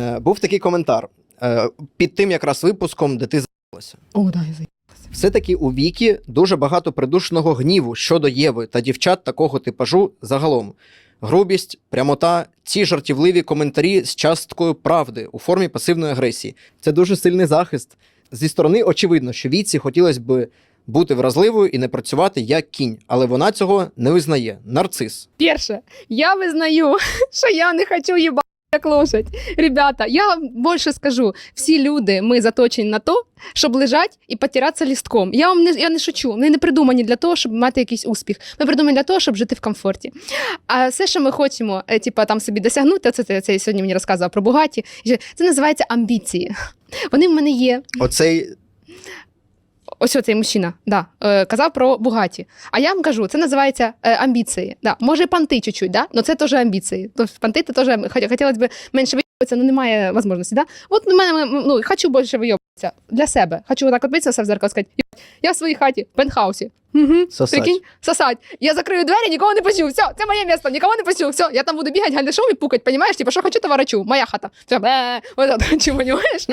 Е, Був такий коментар е, під тим якраз випуском, де ти заїлася. О, да, я за... Все-таки у Вікі дуже багато придушеного гніву щодо Єви та дівчат такого типажу загалом. Грубість, прямота, ці жартівливі коментарі з часткою правди у формі пасивної агресії. Це дуже сильний захист. Зі сторони очевидно, що Віці хотілося б бути вразливою і не працювати як кінь, але вона цього не визнає. Нарцис. Перше, я визнаю, що я не хочу їбати як лошадь. Ребята, я вам більше скажу: всі люди ми заточені на то, щоб лежати і потиратися лістком. Я вам не я не шучу. Ми не придумані для того, щоб мати якийсь успіх. Ми придумані для того, щоб жити в комфорті. А все, що ми хочемо, е, типа там собі досягнути, це, це, це сьогодні мені розказував про Бугаті. Це називається амбіції. Вони в мене є. Оцей Ось цей мужчина да, е, казав про Бугаті. А я вам кажу, це називається е, амбіції. Да. Може, панти чуть-чуть, да? але це теж амбіції. Тобто панти це теж хотілося б менше вийобуватися, але немає можливості. Да? От у мене ну, хочу більше вийобуватися для себе. Хочу отак от битися все в зеркало і сказати, я в своїй хаті, в пентхаусі. Угу. сосать. Прикинь, сосать. Я закрию двері, нікого не пущу. Все, це моє місто, нікого не пущу. Все, я там буду бігати гальдешом і пукать, понімаєш? Типа, що хочу, то ворочу. Моя хата. Все, бе, вот это понімаєш?